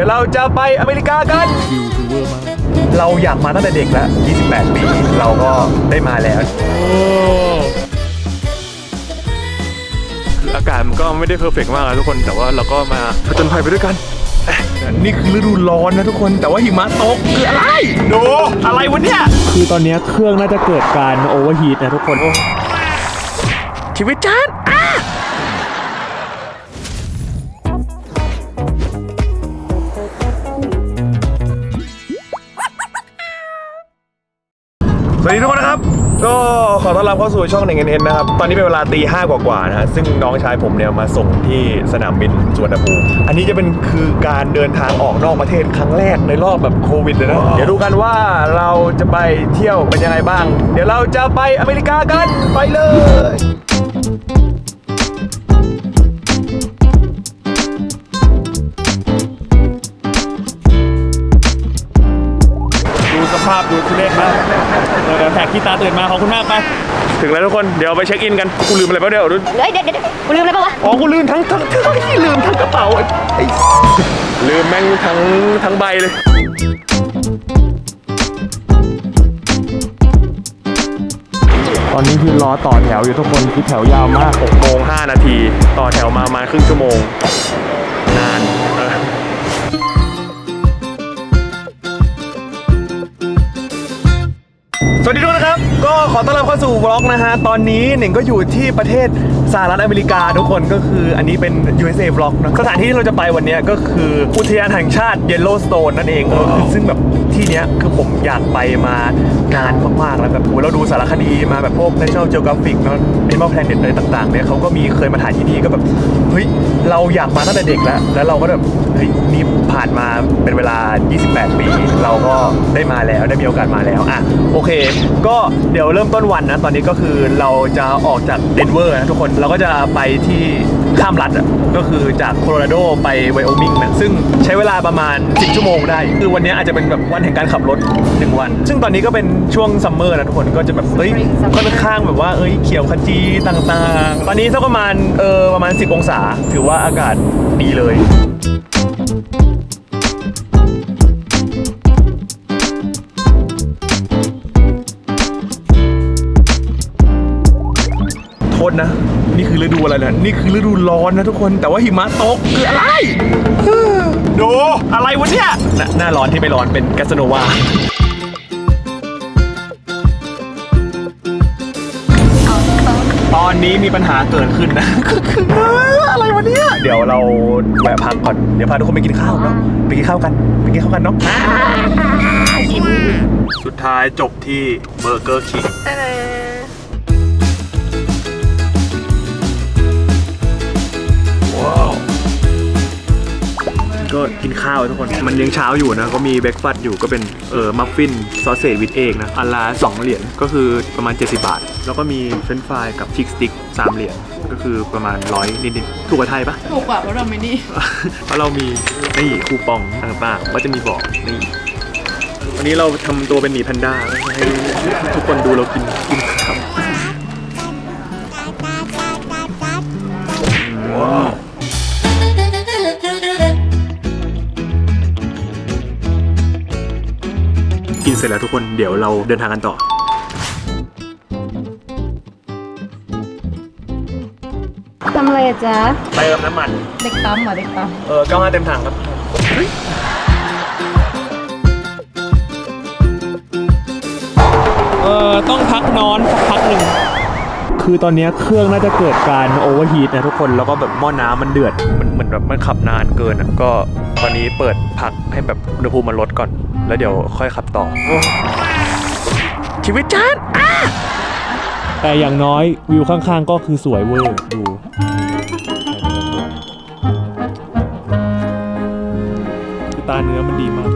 ดี๋ยวเราจะไปอเมริกากันวิวคือเวอร์มากเราอยากมาตั้งแต่เด็กแล้ว 28 ปี เราก็ได้มาแล้วโอ้คืออากาศมันก็ไม่ได้เพอร์เฟกต์มากนะทุกคนแต่ว่าเราก็มาผจญภัยไปด้วยกัน นี่คือฤดูร้อนนะทุกคนแต่ว่าหิมะตกคืออะไรดูอะไรวะเนี่ย คือตอนนี้เครื่องน่าจะเกิดการโอเวอร์ฮีทนะทุกคน ชีวิตจาน วัสดีทุกคนนะครับ ก็ขอต้อนรับเข้าสู่ช่องหนึ่งเอ็นนะครับ ตอนนี้เป็นเวลาตีห้ากว่าๆนะฮะซึ่งน้องชายผมเนี่ยมาส่งที่สนามบินสุวรรณภูมิอันนี้จะเป็นคือการเดินทางออกนอกประเทศครั้งแรกในรอบแบบโควิดเลยนะ เดี๋ยวดูกันว่าเราจะไปเที่ยวเป็นยังไงบ้าง เดี๋ยวเราจะไปอเมริกากันไปเลยดูสภาพดูทุเรศมากเดี๋ ยวแขกที่ตาตื่นมาขอบคุณมากไป ถึงแล้วทุกคน เดี๋ยวไปเช็คอินกัน กูลืมอะไรไปะเดี๋ยวดูเฮ้ยเดี๋ยวเดี๋ยวเดี๋ยวกูลืมอะไรปะวะอ๋อ กูลืมทั้งทั้งทั้งที่ลืมทั้งกระเป๋าไอ้ไอ้ลืมแม่งทั้งทั้งใบเลย ตอนนี้คือรอต่อแถวอยู่ทุกคนคือแถวยาวมาก6โมง5นาที ต่อแถวมาประมาณครึ่งชั่วโมง วัสดีทุกคนนะครับ ก็ขอต้อนรับเข้าสู่วล็อกนะฮะ ตอนนี้หนึ่งก็อยู่ที่ประเทศสหรัฐอเมริกาทุกคนก็คืออันนี้เป็น USA บล็อกนะสถานที่ที่เราจะไปวันเนี้ยก็คืออุทยานแห่งชาติ Yellowstone นั่นเองเออคือซึ่งแบบ ที่เนี้ยคือผมอยากไปมานานมากๆแล้วแบบโอ้ยเราดูสารคดีมาแบบพวก National Geographic เนอะ Animal Planet อะไรต่างๆเนี่ยเขาก็มีเคยมาถ่ายที่นี่ก็แบบเฮ้ยเราอยากมาตั้งแต่เด็กแล้ว แล้วเราก็แบบเฮ้ยนี่ผ่านมาเป็นเวลา 28 ปี เราก็ได้มาแล้วได้มีโอกาสมาแล้วอะโอเค ก็เดี๋ยวเริ่มต้นวันนะตอนนี้ก็คือเราจะออกจากเดนเวอร์นะทุกคนเราก็จะไปที่ ข้ามรัฐอะก็คือจากโคโลราโดไปไวโอมิงนะซึ่งใช้เวลาประมาณ 10 ชั่วโมงได้ คือวันนี้อาจจะเป็นแบบวันแห่งการขับรถ 1 วัน ซึ่งตอนนี้ก็เป็นช่วงซัมเมอร์นะทุกคนก็จะแบบเฮ้ยค่อนข้างแบบว่าเอ้ยเขียวขจีต่างๆ ตอนนี้สักประมาณเออประมาณ 10 องศา ถือว่าอากาศดีเลยโทษนะ นี่คือฤดูอะไรนะนี่คือฤดูร้อนนะทุกคน แต่ว่าหิมะตกคืออะไร ดูอะไรวะเนี่ยหน้าหน้าร้อนที่ไม่ร้อนเป็นแกสโนวา ตอนนี้มีปัญหาเกิดขึ้นนะคือคืออะไรวะเนี่ย เดี๋ยวเราแวะพักก่อน เดี๋ยวพาทุกคนไปกินข้าวเนาะ ไปกินข้าวกัน ไปกินข้าวกันเนาะ สุดท้ายจบที่เบอร์เกอร์คิง ก็กินข้าวทุกคน มันยังเช้าอยู่นะ ก็มีเบรกฟาสต์อยู่ก็เป็นเออมัฟฟินซอสเซจวิดเอกนะอันละ2เหรียญก็คือประมาณ 70 บาท แล้วก็มีเฟรนช์ฟรายกับชิคสติ๊ก3เหรียญก็คือประมาณร้อยนิดๆถูกกว่าไทยปะถูกกว่าเพราะเราไม่นี่เพราะเรามีนี่คูปองต่างๆก็จะมีบอกนี่วันนี้เราทำตัวเป็นหมีแพนด้าให้ทุกคนดูเรากินกิน เสร็จแล้วทุกคนเดี๋ยวเราเดินทางกันต่อทำอะไรอะจ๊ะ เติมน้ำมัน เด็กปั๊มเหรอเด็กปั๊มเออเก้าห้าเต็มถังครับ เออต้องพักนอนสักพักหนึ่ง คือตอนนี้เครื่องน่าจะเกิดการโอเวอร์ฮีทนะทุกคนแล้วก็แบบหม้อน้ำมันเดือด มันเหมือนแบบมันขับนานเกินอะก็ตอนนี้เปิดพักให้แบบอุณหภูมิมันลดก่อน แล้วเดี๋ยวค่อยขับต่อโอ้ชีวิตฉันแต่อย่างน้อยวิวข้างๆ ก็คือสวยเวอร์ดู คือตาเนื้อมันดีมาก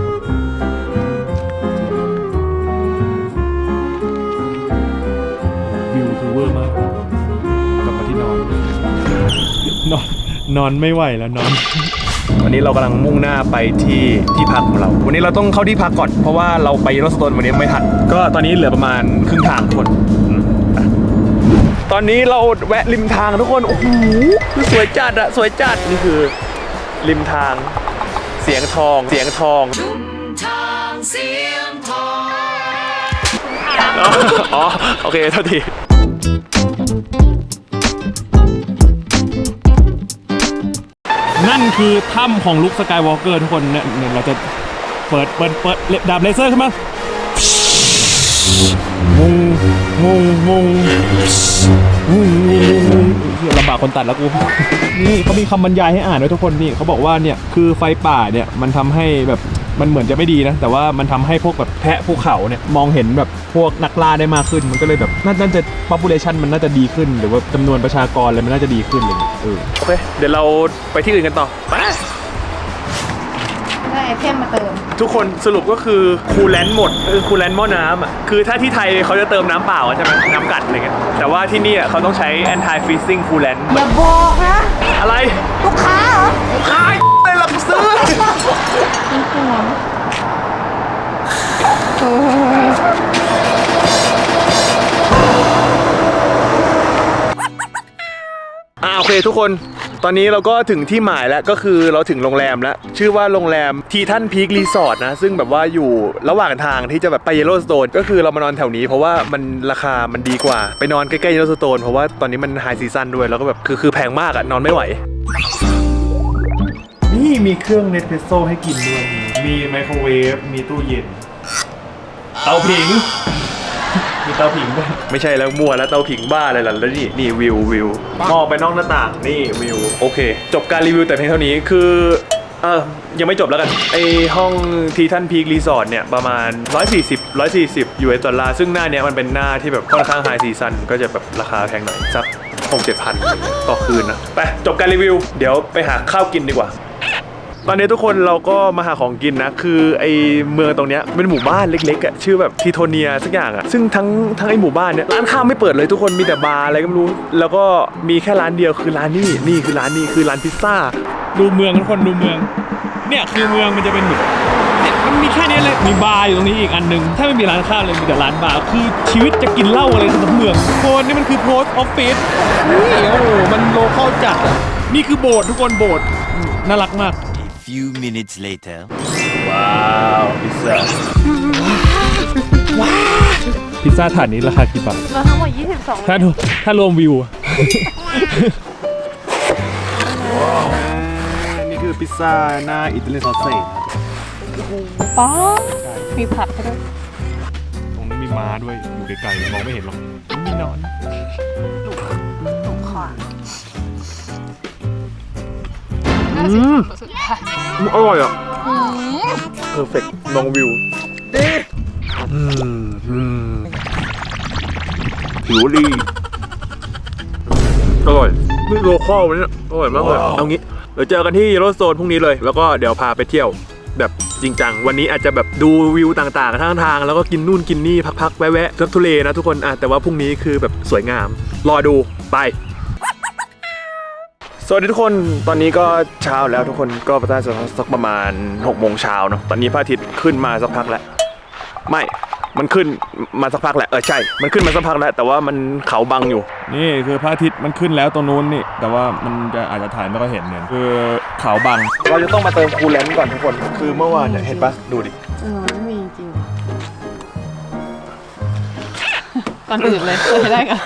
วิวคือเวอร์มาก กลับมาที่นอน นอน นอนไม่ไหวแล้วนอน วันนี้เรากำลังมุ่งหน้าไปที่ที่พักของเรา วันนี้เราต้องเข้าที่พักก่อน เพราะว่าเราไปรถสตนวันนี้ไม่ทัน ก็ตอนนี้เหลือประมาณครึ่งทางทุกคนอืมไปตอนนี้เราแวะริมทางทุกคน โอ้โหคือสวยจัดอะสวยจัด นี่คือ ริมทาง เสียงทอง เสียงทองอ๋ออ๋อโอเคเท่าที นั่นคือถ้ำของลุคสกายวอล์กเกอร์ทุกคนเนี่ยเนี่ยเราจะเปิดเปิดเปิดดาบเลเซอร์ขึ้นมางงงงงงงงงงเหี้ยลำบากคนตัดแล้วกู นี่เขามีคำบรรยายให้อ่านด้วยทุกคนนี่เขาบอกว่าเนี่ยคือไฟป่าเนี่ยมันทำให้แบบ มันเหมือนจะไม่ดีนะ แต่ว่ามันทำให้พวกแบบแพะภูเขาเนี่ยมองเห็นแบบพวกนักล่าได้มากขึ้น มันก็เลยแบบน่าน่าจะ population มันน่าจะดีขึ้น หรือว่าจำนวนประชากรอะไรมันน่าจะดีขึ้นอะไรอย่างเงี้ยเออโอเคเดี๋ยวเราไปที่อื่นกันต่อไปได้ไอเทมมาเติม ทุกคนสรุปก็คือคูลแลนต์หมดเออคูลแลนต์หม้อน้ำอะคือถ้าที่ไทยเขาจะเติมน้ำเปล่าอะใช่ไหมน้ำกัดอะไรเงี้ยแต่ว่าที่นี่อะเขาต้องใช้ anti freezing coolant อย่าบอกนะ อะไร ลูกค้าเหรอขายเลยหลัก ซื้ออ่าโอเคทุกคน ตอนนี้เราก็ถึงที่หมายแล้วก็คือเราถึงโรงแรมแล้ว ชื่อว่าโรงแรมทีทันพีครีสอร์ทนะ ซึ่งแบบว่าอยู่ระหว่างทางที่จะแบบไปเยลโลสโตนก็คือเรามานอนแถวนี้เพราะว่ามันราคามันดีกว่า ไปนอนใกล้ๆเยลโลสโตนเพราะว่าตอนนี้มันไฮซีซันด้วยแล้วก็แบบคือคือแพงมากอะนอนไม่ไหว มีเครื่องเนสเพรสโซ่ให้กินด้วย มีไมโครเวฟ มีตู้เย็น เตาผิง มีเตาผิงด้วยไม่ใช่แล้วมัวแล้วเตาผิงบ้าอะไรล่ะแล้วนี่นี่วิววิวมองไปนอกหน้าต่างนี่วิว โอเค จบการรีวิวแต่เพียงเท่านี้คือเออยังไม่จบแล้วกัน ไอห้องทีทันพีครีสอร์ทเนี่ย ประมาณ 140 140 US ดอลลาร์ซึ่งหน้าเนี้ยมันเป็นหน้าที่แบบค่อนข้างไฮซีซันก็จะแบบราคาแพงหน่อยสักหกเจ็ดพันต่อคืนนะ ไป จบการรีวิว เดี๋ยวไปหาข้าวกินดีกว่า ตอนนี้ทุกคนเราก็มาหาของกินนะ คือไอเมืองตรงเนี้ยเป็นหมู่บ้านเล็กๆอะชื่อแบบทีโทเนียสักอย่างอะซึ่งทั้งทั้งไอหมู่บ้านเนี้ยร้านข้าวไม่เปิดเลยทุกคนมีแต่บาร์อะไรก็ไม่รู้ แล้วก็มีแค่ร้านเดียวคือร้านนี้นี่คือร้านนี้คือร้านพิซซ่า ดูเมืองทุกคนดูเมือง เนี่ยคือเมืองมันจะเป็นแบบเนี่ยมันมีแค่นี้เลยมีบาร์อยู่ตรงนี้อีกอันหนึง ถ้าไม่มีร้านข้าวเลยมีแต่ร้านบาร์คือชีวิตจะกินเหล้าอะไรทั้งเมืองโคนนี่มันคือโพสต์ออฟฟิศนี่โอ้โหมันโลคอลจัดอะนี่คือโบสถ์ทุกคนโบสถ์น่ารักมาก few minutes later. ว้าวพิซซ่าพิซซ่าถาดนี้ราคากี่บาทมาทั้งหมด22ถ้าถ้ารวมวิวอะนี่คือพิซซ่าหน้าอิตาเลียนซอสเซจป๊ามีผักให้ด้วยตรงนั้นมีม้าด้วยอยู่ไกลๆมองไม่เห็นหรอกมีนอนหนูขอ อืมอร่อยอะเพอร์เฟกต์มองวิวอืมอืมหิวดีอร่อยนี่โลคอลวันนี้อร่อยมากเลยเอางี้เดี๋ยวเจอกันที่โรสโซนพรุ่งนี้เลย แล้วก็เดี๋ยวพาไปเที่ยว แบบจริงจัง วันนี้อาจจะแบบดูวิวต่างๆ ทางทาง แล้วก็กินนู่นกินนี่พักๆ แวะๆทักทุเลนะทุกคนอะแต่ว่าพรุ่งนี้คือแบบสวยงาม รอดูไปส วัสดีทุกคน ตอนนี้ก็เช้าแล้วทุกคนก็ประมาณสักประมาณ6โมงเช้าเนาะ ตอนนี้พระอาทิตย์ขึ้นมาสักพักแล้ว ไม่ มันขึ้นมาสักพักแหละ เออใช่ มันขึ้นมาสักพักแล้ว แต่ว่ามันเขาบังอยู่ นี่คือพระอาทิตย์มันขึ้นแล้วตรงนู้นนี่ แต่ว่ามันจะอาจจะถ่ายไม่ค่อยเห็นเนี่ย คือเขาบัง เราจะต้องมาเติมคูลแลนต์ก่อนทุกคน คือเมื่อวานเนี่ยเห็นปะดูดิเออไม่มีจริงก่อนอื่นเลยเคยได้กัน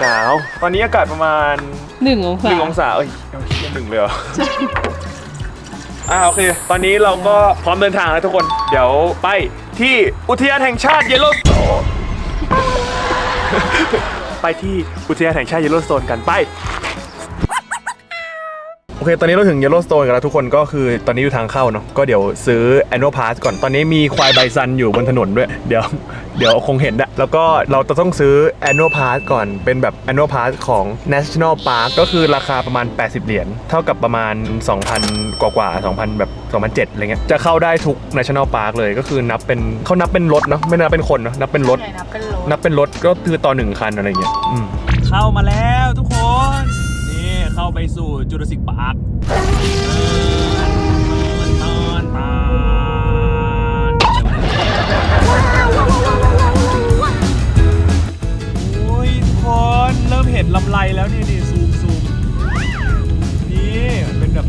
หนาว ตอนนี้อากาศประมาณ หนึ่งองศาหนึ่งองศาเอ้ยเอาเชี่ยหนึ่งเลยเหรออ่าโอเค ตอนนี้เราก็พร้อมเดินทางแล้วทุกคน เดี๋ยวไปที่อุทยานแห่งชาติเยลโลสโตน ไปที่อุทยานแห่งชาติเยลโลสโตนกันไป โอเค ตอนนี้เราถึงเยลโลสโตนกันแล้วทุกคนก็คือตอนนี้อยู่ทางเข้าเนาะ ก็เดี๋ยวซื้อ annual pass ก่อน ตอนนี้มีควายไบซันอยู่บนถนนด้วย เดี๋ยว เดี๋ยวคงเห็นอะแล้วก็เราจะต้องซื้อ annual pass ก่อนเป็นแบบ annual pass ของ national park ก็คือราคาประมาณ 80 เหรียญเท่ากับประมาณ 2,000 กว่ากว่า2,000 แบบ 2,007อะไรเงี้ยจะเข้าได้ทุก national park เลยก็คือนับเป็นเขานับเป็นรถเนาะไม่นับเป็นคนเนาะนับเป็นรถใหญ่นับเป็นโลนับเป็นรถก็คือต่อหนึ่งคันอะไรเงี้ยอืม เข้ามาแล้วทุกคน นี่เข้าไปสู่จูราสสิกพาร์ค ทุกคนเริ่มเห็นลำไรแล้วนี่นี่ซูมซูมนี่เป็นแบบ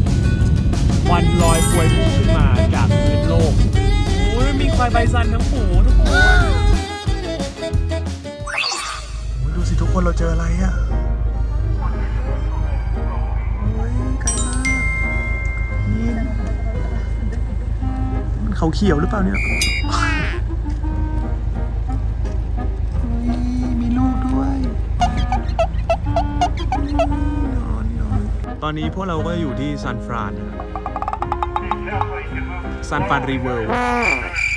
ควันลพวยพุ่งขึ้นมาจากพื้นโลกโอ้ยมีควายไบซันทั้งฝูงทุกคนโอ้ยดูสิทุกคนเราเจออะไรอะโอ้ยไกลมากนี่มันเขาเขียวหรือเปล่าเนี่ย ตอนนี้พวกเราก็อยู่ที่ซานฟรานนะครับซานฟรานรีเวิลด์ก็เร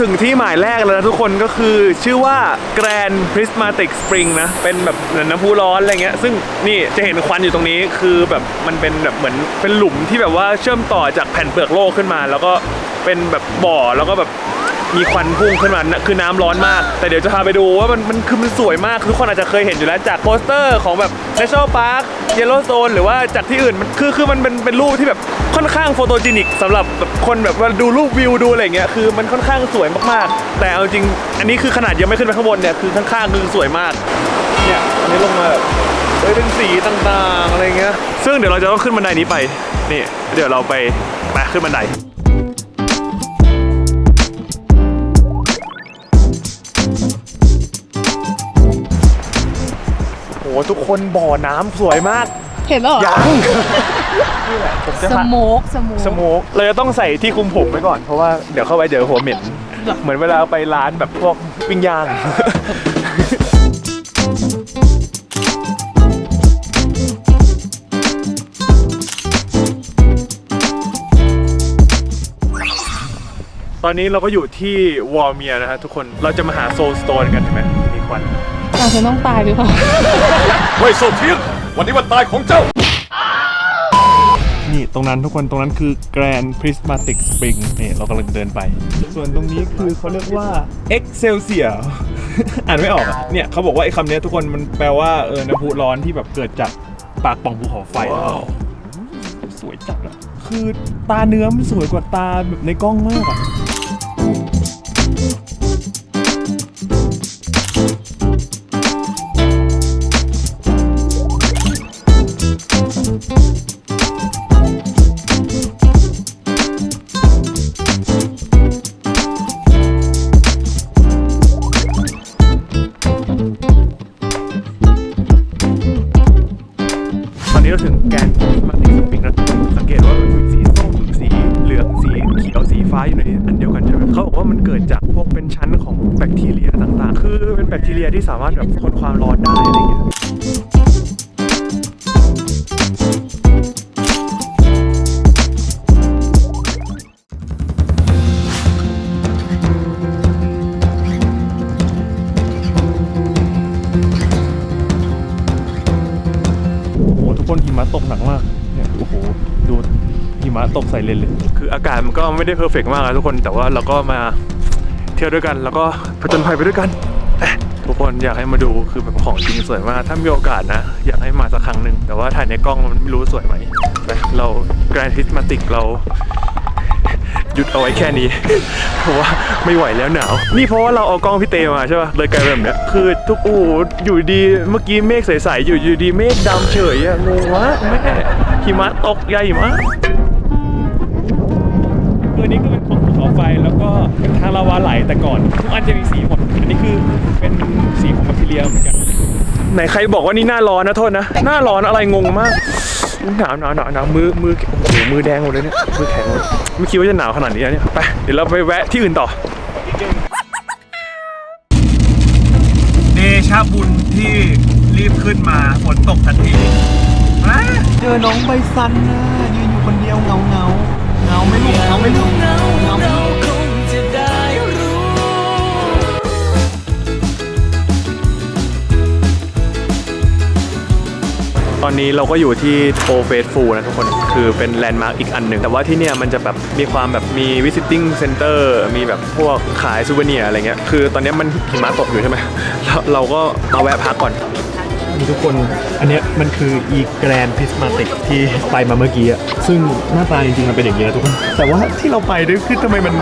ถึงที่หมายแรกแล้วนะทุกคนก็คือชื่อว่า Grand Prismatic Spring นะ เป็นแบบเหมือนน้ำพุร้อนอะไรเงี้ย ซึ่งนี่จะเห็นควันอยู่ตรงนี้คือแบบมันเป็นแบบเหมือนเป็นหลุมที่แบบว่าเชื่อมต่อจากแผ่นเปลือกโลกขึ้นมา แล้วก็เป็นแบบบ่อแล้วก็แบบ มีควันพุ่งขึ้นมาคือน้ำร้อนมาก แต่เดี๋ยวจะพาไปดูว่ามันมันคือมันสวยมากทุกคนอาจจะเคยเห็นอยู่แล้วจากโปสเตอร์ของแบบ National Park Yellowstone หรือว่าจากที่อื่นมันคือคือมันเป็นเป็นรูปที่แบบค่อนข้างโฟโตจินิกสำหรับแบบคนแบบว่าดูรูปวิวดูอะไรเงี้ยคือมันค่อนข้างสวยมากๆ แต่เอาจริง อันนี้คือขนาดยังไม่ขึ้นไปข้างบนเนี่ยคือข้างๆคือสวยมากเนี่ยอันนี้ลงมาแบบเอ้ยเป็นสีต่างๆอะไรเงี้ยซึ่งเดี๋ยวเราจะต้องขึ้นบันไดนี้ไปนี่เดี๋ยวเราไปไปขึ้นบันได ทุกคนบ่อน้ำสวยมาก เห็นแล้วเหรอยัง นี่แหละผมจะสพา โมกสโมก สโมกเราจะต้องใส่ที่คลุมผมไว้ก่อนเพราะว่าเดี๋ยวเข้าไปเจอหัวเหม็น เหมือนเวลาไปร้านแบบพวกปิ้งย่าง ตอนนี้เราก็อยู่ที่วอร์เมียนะฮะทุกคนเราจะมาหาโซลสโตนกันใช่ไหมมีควัน อาจจะต้องตายหรือเปล่าเว่ยโซเทียนวันนี้วันตายของเจ้า นี่ตรงนั้นทุกคนตรงนั้นคือ Grand Prismatic Spring นี่เรากำลังเดินไป ส่วนตรงนี้คือเขาเรียกว่า Excelsior อ่านไม่ออกอะเนี่ยเขาบอกว่าไอ้คำเนี้ยทุกคนมันแปลว่าเออน้ำพุร้อนที่แบบเกิดจากปากป่องภูเขาไฟ สวยจัดอะคือตาเนื้อมันสวยกว่าตาแบบในกล้องมากอะ เลนเลย คืออากาศมันก็ไม่ได้เพอร์เฟกมากนะทุกคนแต่ว่าเราก็มาเที่ยวด้วยกัน แล้วก็ผจญภัยไปด้วยกัน ทุกคนอยากให้มาดูคือแบบของจริงสวยมาก ถ้ามีโอกาสนะ อยากให้มาสักครั้งหนึ่งแต่ว่าถ่ายในกล้องมันไม่รู้สวยไหมเราแกรนทิสมาติกเราหยุดเอาไว้แค่นี้ เพราะว่าไม่ไหวแล้วหนาว นี่เพราะว่าเราเอากล้องพี่เตมาใช่ป่ะเลยกลายเป็นแบบเนี้ยคือทุกอ้โหอยู่ดีเมื่อกี้เมฆใสๆอยู่อยู่ดีเมฆดำเฉยอะงงมากแม่หิมะตกใหญ่มาก ตัวนี้ก็เป็นของภูเขาไฟแล้วก็เป็นทางลาวาไหลแต่ก่อนทุกอันจะมีสีหมดอันนี้คือเป็นสีของแบคทีเรียเหมือนกันไหนใครบอกว่านี่หน้าร้อนนะโทษนะ หน้าร้อนอะไรงงมากหนาวหนาวหนาวหนาวมือมือโอ้โหมือแดงหมดเลยเนี่ยมือแข็งหมดไม่คิดว่าจะหนาวขนาดนี้นะเนี่ยไปเดี๋ยวเราไปแวะที่อื่นต่อเดชาบุญที่รีบขึ้นมาฝนตกทันทีเจอน้องใบซันนะยืนอยู่คนเดียวเงาเงาเงาไม่รู้เงาไม่รู้เงาเงาไม่รู้ ตอนนี้เราก็อยู่ที่โ o เฟสฟูนะทุกคนคือเป็นแลนด์มาร์กอีกอันหนึ่ง แต่ว่าที่เนี่ยมันจะแบบมีความแบบมี visiting center มีแบบพวกขายซูเวเนียอะไรเงี้ย คือตอนนี้มันหิมะตกอยู่ใช่ไหมเราเราก็มาแวะพักก่อน ทุกคน อันเนี้ยมันคืออีแกรนพิสมาติกที่ไปมาเมื่อกี้อะซึ่งหน้าตาจริงๆมันเป็นอย่างนี้นะทุกคน แต่ว่าที่เราไปด้วยคือทำไมมัน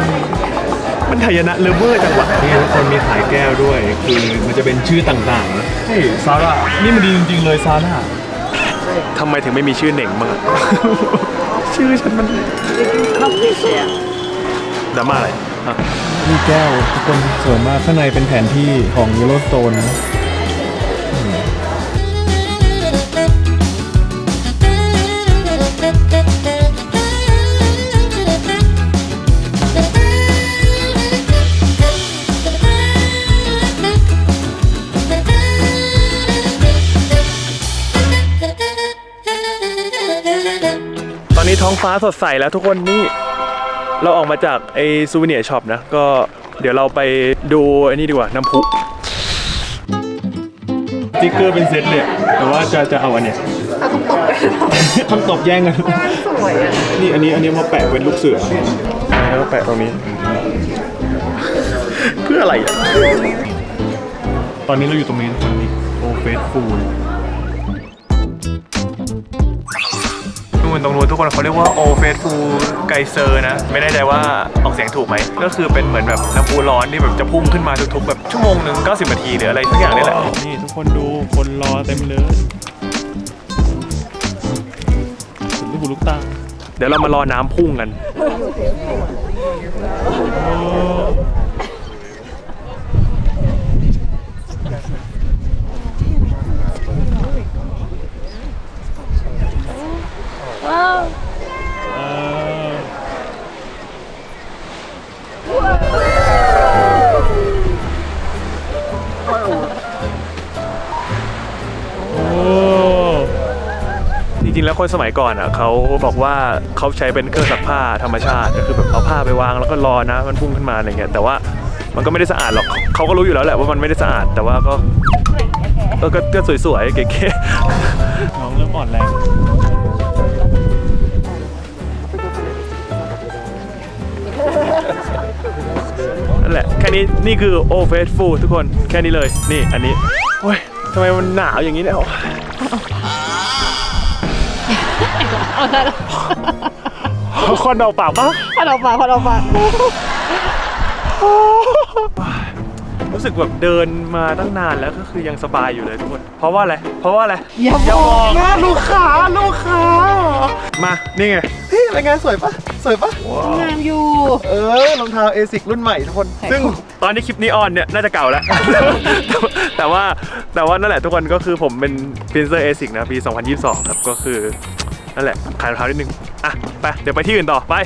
มันไทยนะเลเวอร์จังหวะนี่ทุกคนมีขายแก้วด้วย คือมันจะเป็นชื่อต่างๆนะเฮ้ยซาร่า นี่มันดีจริงๆเลยซาร่าทำไมถึงไม่มีชื่อเหน่งบ้างอะ ชื่อฉันมันดราม่าอะไรอะ นี่แก้วทุกคนสวยมากข้างในเป็นแผนที่ของยูโรสโตนนะ ฟ้าสดใสแล้วทุกคนนี่เราออกมาจากไอซูเวเนียช็อปนะ ก็เดี๋ยวเราไปดูไอ้นี่ดีกว่าน้ำพุสติ๊กเกอร์เป็นเซตเลยแต่ว่าจะจะเอาอันเนี้ยทำตบแย่งกันนี่อันนี้อันนี้มาแปะเป็นลูกเสือแล้วก็แปะตรงนี้ เพื่ออะไรอะตอนนี้เราอยู่ตรงนี้ทุกคนนี่โอเฟสฟูล นู่นตรงนู้นทุกคนเขาเรียกว่าโอเฟสฟูไกเซอร์นะ ไม่แน่ใจว่าออกเสียงถูกไหม ก็คือเป็นเหมือนแบบน้ำพุร้อนที่แบบจะพุ่งขึ้นมาทุกๆแบบชั่วโมงหนึ่ง90 นาทีหรืออะไรสักอย่างนี่แหละ นี่ทุกคนดูคนรอเต็มเลยสุดลูกหูลูกตาเดี๋ยวเรามารอน้ำพุ่งกัน ว้าวจริงๆแล้วคนสมัยก่อนอะเขาบอกว่าเขาใช้เป็นเครื่องซักผ้าธรรมชาติก็คือแบบเอาผ้าไปวางแล้วก็รอนะ มันพุ่งขึ้นมาอะไรเงี้ยแต่ว่ามันก็ไม่ได้สะอาดหรอกเขาก็รู้อยู่แล้วแหละว่ามันไม่ได้สะอาดแต่ว่าก็เออก็ก็สวยๆเก๋ๆน้องเริ่มอ่อนแรง นั่นแหละ แค่นี้นี่คือโอเฟสฟูทุกคนแค่นี้เลย นี่อันนี้โอ้ยทำไมมันหนาวอย่างนี้เนี่ยโอ้ยเอาได้แล้วคนเดาปากปะพอเรามาพอเรามารู้สึกแบบเดินมาตั้งนานแล้วก็คือยังสบายอยู่เลยทุกคน เพราะว่าอะไร เพราะว่าอะไรอย่าบอกนะลูกค้าลูกค้ามา นี่ไง เฮ้ยอะไรไงสวยปะสวยปะงามอยู่ เออรองเท้าเอซิกรุ่นใหม่ทุกคน ซึ่งตอนนี้คลิปนี้ออนเนี่ยน่าจะเก่าแล้ว แต่ว่าแต่ว่านั่นแหละทุกคนก็คือผมเป็นพินเซอร์เอซิกนะปี 2022 ครับก็คือนั่นแหละขายรองเท้านิดนึงอะไปเดี๋ยวไปที่อื่นต่อไป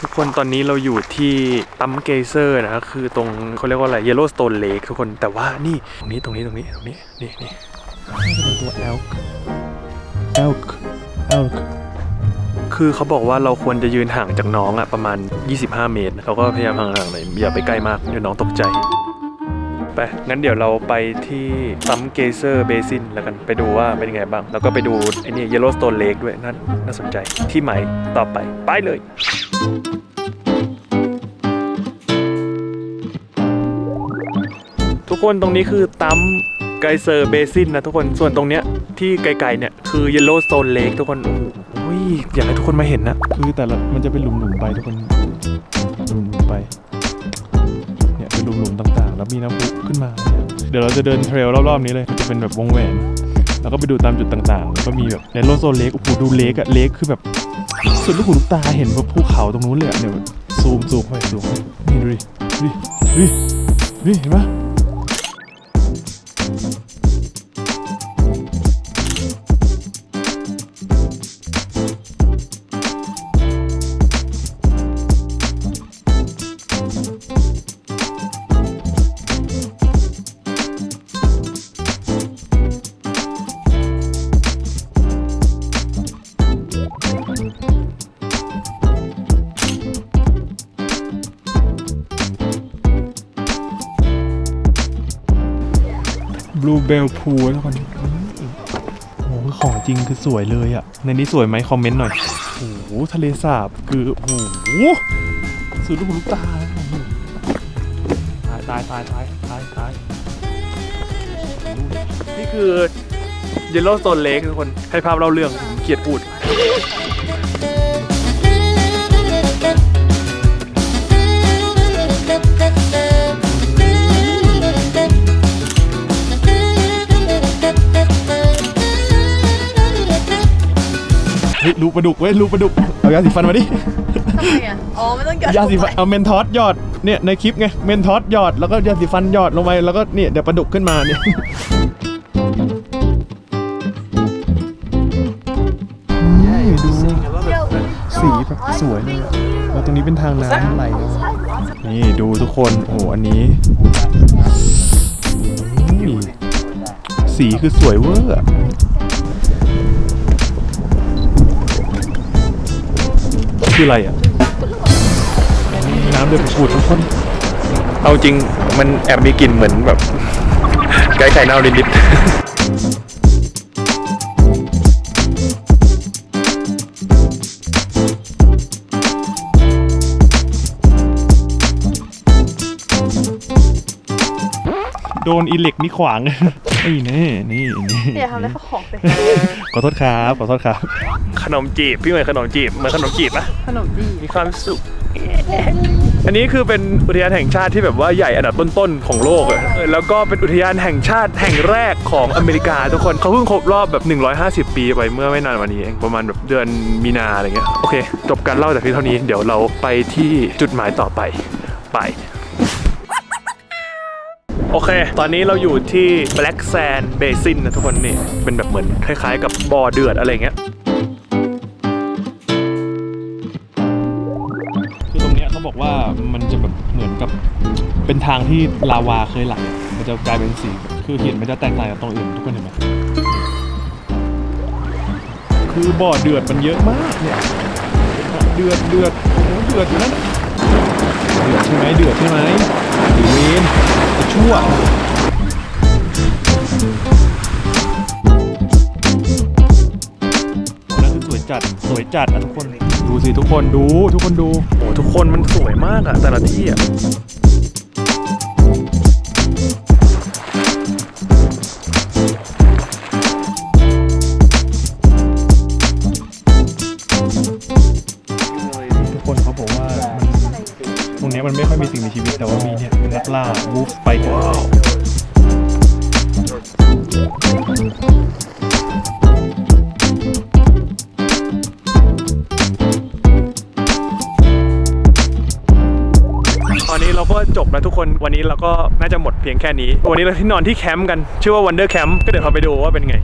ทุกคนตอนนี้เราอยู่ที่ตัมเกเซอร์นะคือตรงเขาเรียกว่าอะไรเยลโลสโตนเลคทุกคนแต่ว่านี่ตรงนี้ตรงนี้ตรงนี้ตรงนี้นี่นี่ตัว elk elk elk คือเขาบอกว่าเราควรจะยืนห่างจากน้องอะประมาณ 25 เมตร เราก็พยายามห่างๆหน่อยอย่าไปใกล้มากเดี๋ยวน้องตกใจ ไป งั้นเดี๋ยวเราไปที่ตัมเกเซอร์เบซินแล้วกันไปดูว่าเป็นยังไงบ้าง แล้วก็ไปดูไอ้นี่เยลโลสโตนเลคด้วยน่าน่าสนใจที่ใหม่ต่อไป ไปเลย ทุกคนตรงนี้คือตัม ไกเซอร์เบซินนะทุกคนส่วนตรงเนี้ยที่ไกลๆเนี่ยคือเยลโลสโตนเลคทุกคนโอ้โหอยากให้ทุกคนมาเห็นนะ คือแต่ละมันจะเป็นหลุมๆไปทุกคนหลุมๆไปเนี่ยเป็นหลุมๆต่างๆ แล้วมีน้ำพุขึ้นมาเนี่ยเดี๋ยวเราจะเดินเทรลรอบๆนี้เลยมันจะเป็นแบบวงแหวน แล้วก็ไปดูตามจุดต่างๆแล้วก็มีแบบในโลโซเล็กโอ้โหดูเล็กอะเล็กคือแบบสุดลูกหูลูกตาเห็นว่าภูเขาตรงนู้นเลยอะเนี่ยซูมซูมไปซูมไปนี่ดูดิดูดิดูดิดูดิเห็นปะ เบลพูทุกคนโอ้โหของจริงคือสวยเลยอะในนี้สวยไหมคอมเมนต์หน่อยโอ้โหทะเลสาบคือโอ้โหสุดลูกหูลูกตาตายตายตายตายตายตายนี่คือเยลโลสโตนเลคทุกคนให้ภาพเล่าเรื่องเกียดพูด ปลาดุกเว้ยรูปลาดุกเอายาสีฟันมาดิทำไมอะ อ๋อไม่ต้องกัดยาสีฟันเอาเมนทอสหยอดเนี่ยในคลิปไงเมนทอสหยอดแล้วก็ยาสีฟันหยอดลงไปแล้วก็เนี่ยเดี๋ยวปลาดุกขึ้นมาเนี่ยนี่ดูสีแบบสวยเลยอะแล้วตรงนี้เป็นทางน้ำไหลนี่ดูทุกคนโอ้โหอันนี้อุ้ยสีคือสวยเวอร์ คืออะไรอะน้ำเดือดปูดทุกคนเอาจริงมันแอบมีกลิ่นเหมือนแบบไก่ไข่เน่านิดๆโดนอิเล็กนี่ขวาง นี่แน่นี่นี่อย่าทำอะไรเขาของเลย ขอโทษครับ ขอโทษครับ ขนมจีบ พี่เหมือนขนมจีบเหมือนขนมจีบปะขนมจีมีความสุข อันนี้คือเป็นอุทยานแห่งชาติที่แบบว่าใหญ่อันดับต้นๆของโลกอะเออแล้วก็เป็นอุทยานแห่งชาติแห่งแรกของอเมริกาทุกคนเขาเพิ่งครบรอบแบบ 150 ปีไปเมื่อไม่นานวันนี้เองประมาณแบบเดือนมีนาอะไรเงี้ยโอเค จบการเล่าแต่เพียงเท่านี้เดี๋ยวเราไปที่จุดหมายต่อไปไปโอเค ตอนนี้เราอยู่ที่ Black Sand Basin นะทุกคนนี่ เป็นแบบเหมือนคล้ายๆกับบ่อเดือดอะไรเงี้ย มันจะแบบเหมือนกับเป็นทางที่ลาวาเคยไหลมันจะกลายเป็นสีคือหินมันจะแตกต่างจากตรงอื่นทุกคนเห็นไหมคือบ่อเดือดมันเยอะมากเนี่ยเดือดเดือดโอ้โหเดือดอยู่นั่นเดือดใช่ไหมเดือดใช่ไหมหรือเวนชั่วนั่นคือสวยจัดสวยจัดนะทุกคน ดูสิทุกคนดูทุกคนดูโอ้ทุกคนมันสวยมากอะแต่ละที่อะทุกคนเขาบอกว่ามันตรงเนี้ยมันไม่ค่อยมีสิ่งมีชีวิตแต่ว่ามีเนี่ยนักล่าวูฟ เราก็น่าจะหมดเพียงแค่นี้ วันนี้เราที่นอนที่แคมป์กัน ชื่อว่า Wonder Camp ก็เดี๋ยวเราไปดูว่าเป็นไง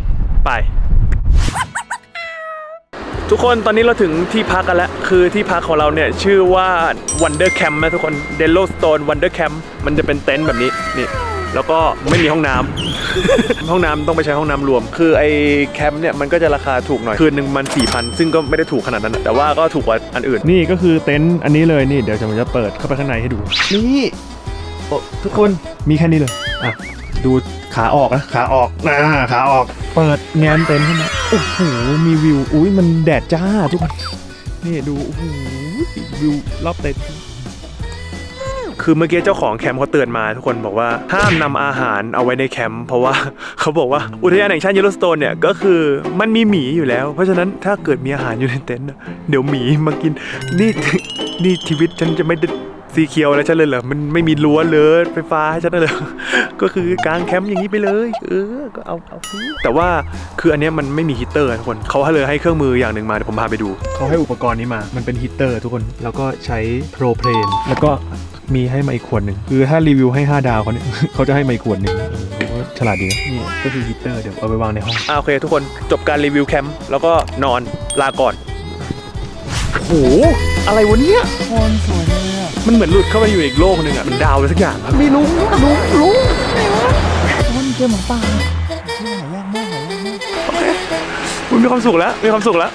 ไป ทุกคนตอนนี้เราถึงที่พักกันแล้ว คือที่พักของเราเนี่ยชื่อว่า Wonder Camp นะทุกคน d e l o Stone Wonder Camp มันจะเป็นเต็นท์แบบนี้นี่แล้วก็ไม่มีห้องน้ำห้องน้ำต้องไปใช้ห้องน้ำรวม คือไอ้แคมป์เนี่ยมันก็จะราคาถูกหน่อย คืนหนึ่งมันสี่พันซึ่งก็ไม่ได้ถูกขนาดนั้นนะแต่ว่าก็ถูกกว่าอันอื่น นี่ก็คือเต็นท์อันนี้เลยนี่ เดี๋ยวผมจะเปิดเข้าไปข้างในให้ดู นี่ โอ้ทุกคนมีแค่นี้เลยอะดูขาออกนะขาออกนะขาออก เปิดแงนเต็นท์ขึ้นมาโอ้โหมีวิวอุ้ยมันแดดจ้าทุกคนนี่ดูโอ้โหวิวรอบเต็นท์คือเมื่อกี้เจ้าของแคมป์เขาเตือนมาทุกคนบอกว่าห้ามนำอาหารเอาไว้ในแคมป์เพราะว่าเขาบอกว่าอุทยานแห่งชาติยูโรสโตนเนี่ยก็คือมันมีหมีอยู่แล้ว เพราะฉะนั้นถ้าเกิดมีอาหารอยู่ในเต็นท์น่ะเดี๋ยวหมีมากินนี่นี่ชีวิตฉันจะไม่ได้ สีเขียวแล้วฉันเลยเหรอ มันไม่มีรั้วเลยไฟฟ้าให้ฉันเลยเหรอ ก็คือกางแคมป์อย่างนี้ไปเลย เออ ก็เอาเอาแต่ว่าคืออันเนี้ยมันไม่มีฮีตเตอร์ทุกคนเขาให้เลยให้เครื่องมืออย่างหนึ่งมาเดี๋ยวผมพาไปดู เขาให้อุปกรณ์นี้มา มันเป็นฮีตเตอร์ทุกคน แล้วก็ใช้โปรเพลน แล้วก็มีให้มาอีกขวดหนึ่งคือถ้ารีวิวให้ 5 ดาวเขาเนี่ยเขาจะให้มาอีกขวดหนึ่งผมว่าฉลาดดีนะนี่ก็คือฮีตเตอร์เดี๋ยวเอาไปวางในห้องอ่าโอเคทุกคนจบการรีวิวแคมป์แล้วก็นอนลาก่อนโอ้โหอะไรวะเนี่ยคนสวยเลยอะ มันเหมือนหลุดเข้าไปอยู่อีกโลกหนึ่งอะมันดาวเลยสักอย่างอะไม่รู้รู้รู้มันเจอหมาป่าหายากมากหายากมากคุณมีความสุขแล้วมีความสุขแล้ว